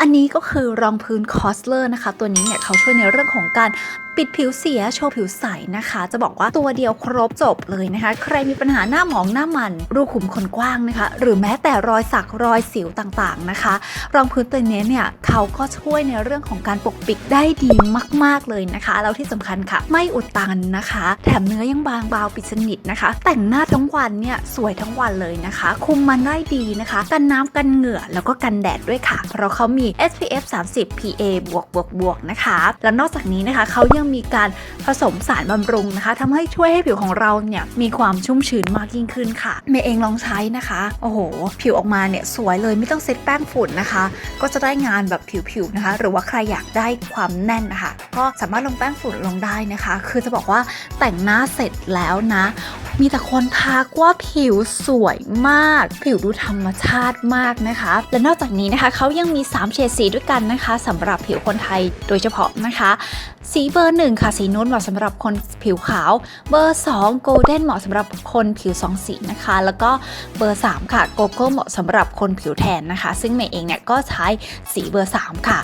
อันนี้ก็คือรองพื้นคอสเลอร์นะคะ ตัวนี้เนี่ยเขาช่วยในเรื่องของการ ปิดผิวเสียโชว์ผิวใสนะคะ จะบอกว่าตัวเดียวครบจบเลยนะคะ ใครมีปัญหาหน้าหมองหน้ามัน รูขุมขนกว้างนะคะ หรือแม้แต่รอยสักรอยสิวต่างๆนะคะ รองพื้นตัวนี้เนี่ยเขาก็ช่วยในเรื่องของการปกปิดได้ดีมากๆเลยนะคะแล้วที่สำคัญค่ะ ไม่อุดตันนะคะ แถมเนื้อยังบางเบาปิดสนิทนะคะ แต่งหน้าทั้งวันเนี่ยสวยทั้งวันเลยนะคะ คุมมันได้ดีนะคะ กันน้ำกันเหงื่อแล้วก็กันแดดด้วยค่ะ เพราะเขามี SPF 30 PA บวกบวกบวกนะคะ แล้วนอกจากนี้นะคะเขายังมีการผสมสารบำรุงนะคะทำให้ช่วยให้ผิวของเราเนี่ยมีความชุ่มชื้นมากยิ่งขึ้นค่ะเมย์เองลองใช้นะคะ โอ้โห ผิวออกมาเนี่ยสวยเลยไม่ต้องเซ็ตแป้งฝุ่นนะคะ ก็จะได้งานแบบผิวๆนะคะ หรือว่าใครอยากได้ความแน่นนะคะ ก็สามารถลงแป้งฝุ่นลงได้นะคะ คือจะบอกว่าแต่งหน้าเสร็จแล้วนะ มีแต่คนทักว่าผิวสวยมาก ผิวดูธรรมชาติมากนะคะ และนอกจากนี้นะคะเขายังมี 3 เฉดสีด้วยกันนะคะสำหรับผิวคนไทยโดยเฉพาะนะคะ สีเบอร์ 1 ค่ะ สีนูนเหมาะสำหรับคนผิวขาว เบอร์ 2 โกลเด้นเหมาะสำหรับคนผิวสองสีนะคะ แล้วก็เบอร์ 3 ค่ะ โกโก้เหมาะสำหรับคนผิวแทนนะคะ ซึ่งเมย์เองเนี่ยก็ใช้สีเบอร์ 3 ค่ะ